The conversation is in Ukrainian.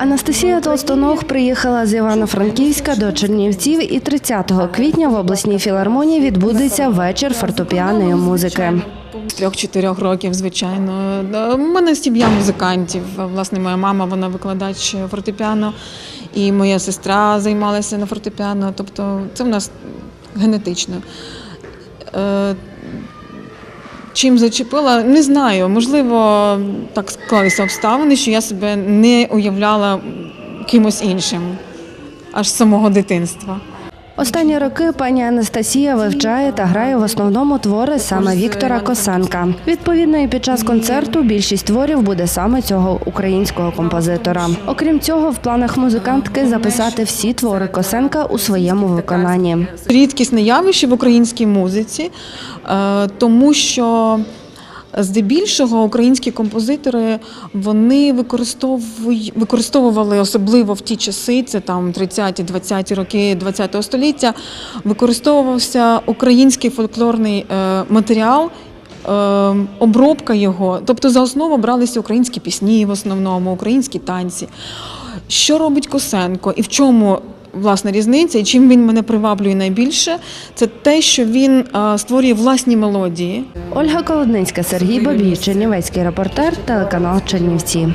Анастасія Толстоног приїхала з Івано-Франківська до Чернівців і 30 квітня в обласній філармонії відбудеться вечір фортепіаної музики. З трьох-чотирьох років, звичайно. У мене сім'я музикантів. Власне, моя мама вона викладач фортепіано, і моя сестра займалася на фортепіано. Тобто це в нас генетично. Чим зачепила, не знаю. Можливо, так склалися обставини, що я себе не уявляла кимось іншим аж з самого дитинства. Останні роки пані Анастасія вивчає та грає в основному твори саме Віктора Косенка. Відповідно, і під час концерту більшість творів буде саме цього українського композитора. Окрім цього, в планах музикантки записати всі твори Косенка у своєму виконанні. рідкісне явище в українській музиці, е, тому що здебільшого українські композитори вони використовували особливо в ті часи, це там 30-20 роки 20 століття. Використовувався український фольклорний е, матеріал. е, Обробка його, тобто за основу бралися українські пісні, в основному українські танці. Що робить Косенко і в чому власна різниця, і чим він мене приваблює найбільше, це те, що він створює власні мелодії. Ольга Колодницька, Сергій Бабій, Чернівецький репортер, телеканал Чернівці.